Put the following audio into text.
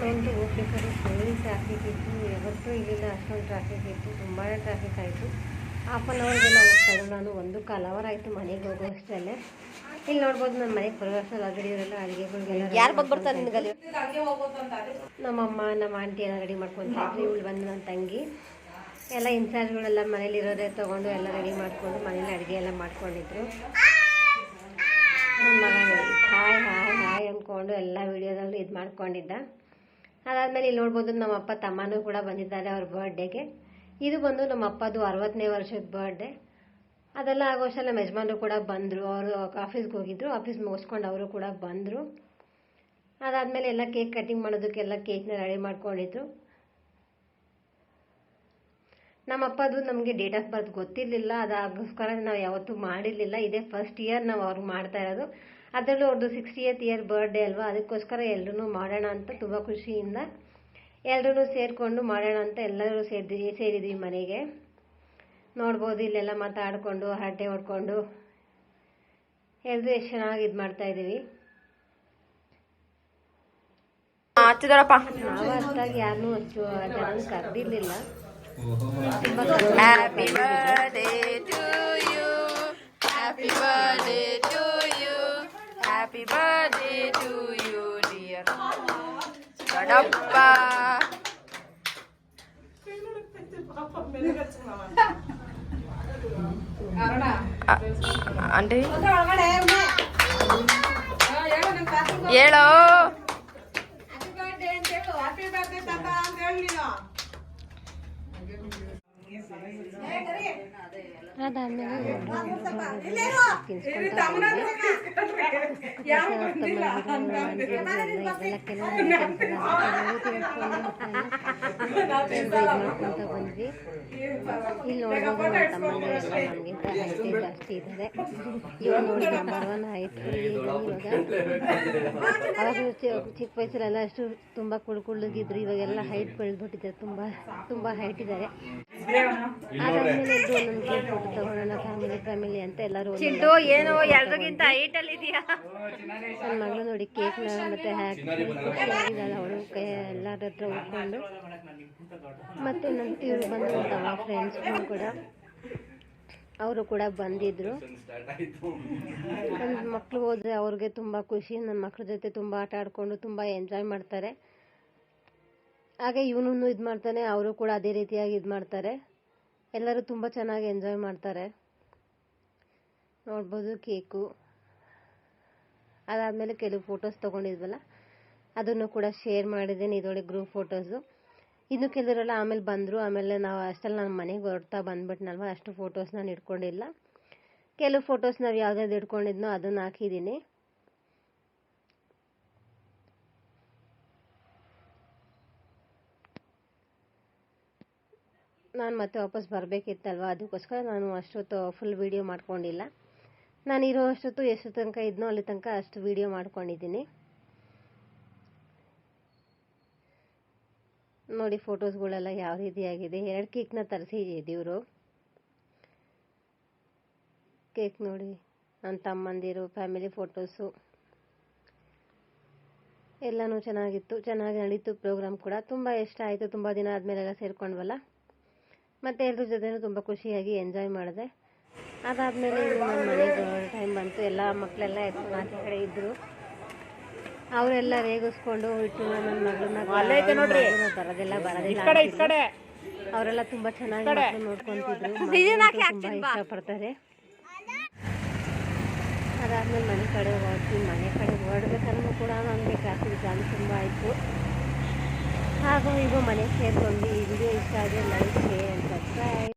Traffic ಇತ್ತು ಯಾವತ್ತೂ ಇಲ್ಲಿಲ್ಲ ಅಷ್ಟೊಂದು ಟ್ರಾಫಿಕ್ ಇತ್ತು ತುಂಬಾ ಟ್ರಾಫಿಕ್ ಆಯಿತು. ಹಾಫ್ ಆನ್ ಅವರ್ಗೆಲ್ಲ ಹೋಗ್ತಾ ಇದ್ರು ನಾನು ಒಂದು ಕಾಲ್ ಅವರ್ ಆಯಿತು ಮನೆಗೆ ಹೋಗೋ ಅಷ್ಟರಲ್ಲೇ ಇಲ್ಲಿ ನೋಡ್ಬೋದು ನನ್ನ ಮನೆಗೆ ಬರುವಷ್ಟು ಹೊರಗಡೆ ಇವರೆಲ್ಲ ಅಡುಗೆಗಳಿಗೆಲ್ಲ ಯಾರು ಬಂದು ಬರ್ತಾರೆ ನಿನ್ಗಲ್ಲಿ ನಮ್ಮಮ್ಮ ನಮ್ಮ ಆಂಟಿ ಎಲ್ಲ ರೆಡಿ ಮಾಡ್ಕೊತಾ ಇದ್ರು ಇವಳು ಬಂದು ನನ್ನ ತಂಗಿ. ಎಲ್ಲ ಇನ್ಚಾರ್ಜ್ಗಳೆಲ್ಲ ಮನೇಲಿ ಇರೋದೇ ತೊಗೊಂಡು ಎಲ್ಲ ರೆಡಿ ಮಾಡಿಕೊಂಡು ಮನೇಲಿ ಅಡುಗೆ ಎಲ್ಲ ಮಾಡ್ಕೊಂಡಿದ್ರು. ನನ್ನ ಮಗ ನೋಡಿ ಹಾಯ್ ಹಾಯ್ ಹಾಯ್ ಅಂದ್ಕೊಂಡು ಎಲ್ಲ ವೀಡಿಯೋದಲ್ಲಿ ಇದು ಮಾಡ್ಕೊಂಡಿದ್ದ. ಅದಾದಮೇಲೆ ಇಲ್ಲಿ ನೋಡ್ಬೋದು ನಮ್ಮ ಅಪ್ಪ ತಮ್ಮನೂ ಕೂಡ ಬಂದಿದ್ದಾರೆ ಅವ್ರ ಬರ್ಡೇಗೆ ಇದು ಬಂದು ನಮ್ಮ ಅಪ್ಪದು ಅರವತ್ತನೇ ವರ್ಷದ ಬರ್ಡೇ ಅದೆಲ್ಲ ಆಗೋಷ್ಟ ನಮ್ಮ ಯಜಮಾನರು ಕೂಡ ಬಂದರು. ಅವರು ಆಫೀಸ್ಗೆ ಹೋಗಿದ್ರು. ಆಫೀಸ್ ಮುಗಿಸ್ಕೊಂಡು ಅವರು ಕೂಡ ಬಂದರು. ಅದಾದಮೇಲೆ ಎಲ್ಲ ಕೇಕ್ ಕಟ್ಟಿಂಗ್ ಮಾಡೋದಕ್ಕೆಲ್ಲ ಕೇಕ್ನ ರೆಡಿ ಮಾಡ್ಕೊಂಡಿದ್ರು. ನಮ್ಮ ಅಪ್ಪದು ನಮಗೆ ಡೇಟ್ ಆಫ್ ಬರ್ತ್ ಗೊತ್ತಿರಲಿಲ್ಲ. ಅದಾಗೋಸ್ಕರ ನಾವು ಯಾವತ್ತೂ ಮಾಡಿರಲಿಲ್ಲ. ಇದೇ ಫಸ್ಟ್ ಇಯರ್ ನಾವು ಅವ್ರಿಗೆ ಮಾಡ್ತಾ ಇರೋದು. ಅದರಲ್ಲೂ ಅವ್ರದ್ದು ಸಿಕ್ಸ್ಟಿಯತ್ ಇಯರ್ ಬರ್ಡೇ ಅಲ್ವಾ? ಅದಕ್ಕೋಸ್ಕರ ಎಲ್ಲರೂ ಮಾಡೋಣ ಅಂತ ತುಂಬ ಖುಷಿಯಿಂದ ಎಲ್ಲರೂ ಸೇರಿಕೊಂಡು ಮಾಡೋಣ ಅಂತ ಎಲ್ಲರೂ ಸೇರಿದ್ವಿ ಸೇರಿದ್ವಿ ಮನೆಗೆ. ನೋಡ್ಬೋದು ಇಲ್ಲೆಲ್ಲ ಮಾತಾಡಿಕೊಂಡು ಹರಟೆ ಹೊಡ್ಕೊಂಡು ಎಲ್ಲರೂ ಎಷ್ಟು ಚೆನ್ನಾಗಿ ಇದು ಮಾಡ್ತಾ ಇದ್ದೀವಿ. ಹಚ್ಚಿದಾರಪ್ಪ. ನಾವು ಅಷ್ಟಾಗಿ ಯಾರನ್ನೂ ಅಷ್ಟು ಜನ ಕರೆದಿರ್ಲಿಲ್ಲ. ಹ್ಯಾಪಿ డప్ప అంటే? ఏడో. హ్యాపీ బర్త్డే తాత దేవుళ్ళు ಅದಾದ್ಮೇಲೆ ತಿನ್ಸ್ಕೊಂತ ಮಾಡ್ಕೊಂತ ಬಂದ್ವಿ. ಇಲ್ಲಿ ನೋಡ್ಬೋದು ನಮ್ಮ ತಮ್ಮಂಗೆ ಎಲ್ಲ ನಮಗಿಂತ ಹೈಟೇ ಜಾಸ್ತಿ ಇದ್ದಾರೆ. ಇವಾಗ ನೋಡಿ ನಂಬರ್ ಒನ್ ಹೈಟ್ ಇವಾಗ. ಅವಾಗ ಚಿಕ್ಕ ವಯಸ್ಸಲ್ಲೆಲ್ಲ ಅಷ್ಟು ತುಂಬ ಕುಳ್ ಕುಳ್ಳಗಿದ್ರು. ಇವಾಗೆಲ್ಲ ಹೈಟ್ ಬೆಳೆದ್ಬಿಟ್ಟಿದ್ದಾರೆ. ತುಂಬಾ ತುಂಬಾ ಹೈಟ್ ಇದ್ದಾರೆ. ಅದಾದ್ಮೇಲೆ ಒಂದೊಂದು ತಗೊಳ್ಳೋಣ ಫ್ಯಾಮಿಲಿ ಅಂತ ಎಲ್ಲರೂ ಚಿಂಟು ಏನೋ ಎಲ್ರಿಗಿಂತ ಹೈಟ್ ಅಲ್ಲಿ ಇದೆಯಾ? ನನ್ನ ಮಗಳು ನೋಡಿ ಕೇಕ್ ಮತ್ತೆ ಹ್ಯಾಕ್ ಅವಳು ಕೈ ಎಲ್ಲರ ಹತ್ರ ಉಟ್ಕೊಂಡು. ಮತ್ತೆ ನನ್ನ ಇವರು ಬಂದು ತಮ್ಮ ಫ್ರೆಂಡ್ಸ್ ಕೂಡ ಅವರು ಕೂಡ ಬಂದಿದ್ರು. ನನ್ನ ಮಕ್ಕಳು ಹೋದ್ರೆ ಅವ್ರಿಗೆ ತುಂಬ ಖುಷಿ ನನ್ನ ಮಕ್ಕಳ ಜೊತೆ ತುಂಬ ಆಟ ಆಡ್ಕೊಂಡು ತುಂಬ ಎಂಜಾಯ್ ಮಾಡ್ತಾರೆ. ಹಾಗೆ ಇವನು ಇದು ಮಾಡ್ತಾನೆ ಅವರು ಕೂಡ ಅದೇ ರೀತಿಯಾಗಿ ಇದು ಮಾಡ್ತಾರೆ. ಎಲ್ಲರೂ ತುಂಬ ಚೆನ್ನಾಗಿ ಎಂಜಾಯ್ ಮಾಡ್ತಾರೆ. ನೋಡ್ಬೋದು, ಕೇಕು. ಅದಾದಮೇಲೆ ಕೆಲವು ಫೋಟೋಸ್ ತೊಗೊಂಡಿದ್ವಲ್ಲ, ಅದನ್ನು ಕೂಡ ಶೇರ್ ಮಾಡಿದ್ದೀನಿ ಇದೊಳಗೆ ಗ್ರೂಪ್ ಫೋಟೋಸು ಇನ್ನು ಕೆಲವರೆಲ್ಲ ಆಮೇಲೆ ಬಂದರು, ಆಮೇಲೆ ನಾವು ಅಷ್ಟಲ್ಲಿ ನಾನು ಮನೆಗೆ ಹೊರಡ್ತಾ ಬಂದ್ಬಿಟ್ನಲ್ವ, ಅಷ್ಟು ಫೋಟೋಸ್ ನಾನು ಇಟ್ಕೊಂಡಿಲ್ಲ. ಕೆಲವು ಫೋಟೋಸ್ ನಾವು ಯಾವ್ದಾದ್ರು ಇಟ್ಕೊಂಡಿದ್ನೋ ಅದನ್ನು ಹಾಕಿದ್ದೀನಿ. ನಾನು ಮತ್ತೆ ವಾಪಸ್ ಬರಬೇಕಿತ್ತಲ್ವ, ಅದಕ್ಕೋಸ್ಕರ ನಾನು ಅಷ್ಟೊತ್ತು ಫುಲ್ ವೀಡಿಯೋ ಮಾಡ್ಕೊಂಡಿಲ್ಲ. ನಾನು ಇರೋ ಅಷ್ಟೊತ್ತು ಎಷ್ಟು ತನಕ ಇದ್ನೋ ಅಲ್ಲಿ ತನಕ ಅಷ್ಟು ವೀಡಿಯೋ ಮಾಡ್ಕೊಂಡಿದ್ದೀನಿ. ನೋಡಿ ಫೋಟೋಸ್ಗಳೆಲ್ಲ ಯಾವ ರೀತಿಯಾಗಿದೆ. ಎರಡು ಕೇಕ್ನ ತರಿಸಿ ಇವರು ಕೇಕ್ ನೋಡಿ ನನ್ನ ತಮ್ಮಂದಿರು ಫ್ಯಾಮಿಲಿ ಫೋಟೋಸು ಎಲ್ಲನೂ ಚೆನ್ನಾಗಿತ್ತು. ಚೆನ್ನಾಗಿ ನಡೀತು ಪ್ರೋಗ್ರಾಮ್ ಕೂಡ. ತುಂಬ ಇಷ್ಟ ಆಯಿತು. ತುಂಬ ದಿನ ಆದಮೇಲೆಲ್ಲ ಸೇರ್ಕೊಂಡ್ವಲ್ಲ. ಮತ್ತು ಎಲ್ಲರ ಜೊತೆನೂ ತುಂಬ ಖುಷಿಯಾಗಿ ಎಂಜಾಯ್ ಮಾಡಿದೆ. ಅದಾದಮೇಲೆ ಇನ್ನು ನನ್ನ ಮನೆಗೆ ಟೈಮ್ ಬಂತು. ಎಲ್ಲ ಮಕ್ಕಳೆಲ್ಲ ಎತ್ಕೊಂಡು ಆಚೆ ಕಡೆ ಇದ್ದರು ಅವರೆಲ್ಲ ರೇಗಿಸ್ಕೊಂಡು ಇಟ್ಟು ನನ್ನ ಮಗಳನ್ನ ಬರೋದಿಲ್ಲ ಬರೋದಿಲ್ಲ. ಅವರೆಲ್ಲ ತುಂಬ ಚೆನ್ನಾಗಿ ನೋಡ್ಕೊತಿದ್ರು. ತುಂಬ ಇಷ್ಟಪಡ್ತಾರೆ. ಅದಾದ್ಮೇಲೆ ಮನೆ ಕಡೆ ಹೊರಡ್ತೀವಿ ಮನೆ ಕಡೆ ಹೊರಡ್ಬೇಕಾದ್ರೂ ಕೂಡ ನನಗೆ ಟ್ರಾಫಿಕ್ ಜಾಮ್ ತುಂಬ ಆಯಿತು. ಹಾಗೂ ಈಗ ಮನೆ ಸೇರ್ಕೊಂಡು ಈ ವಿಡಿಯೋ ಇಷ್ಟ ಆದರೆ ಲೈಕ್ ಶೇರ್ ಸಬ್ಸ್ಕ್ರೈಬ್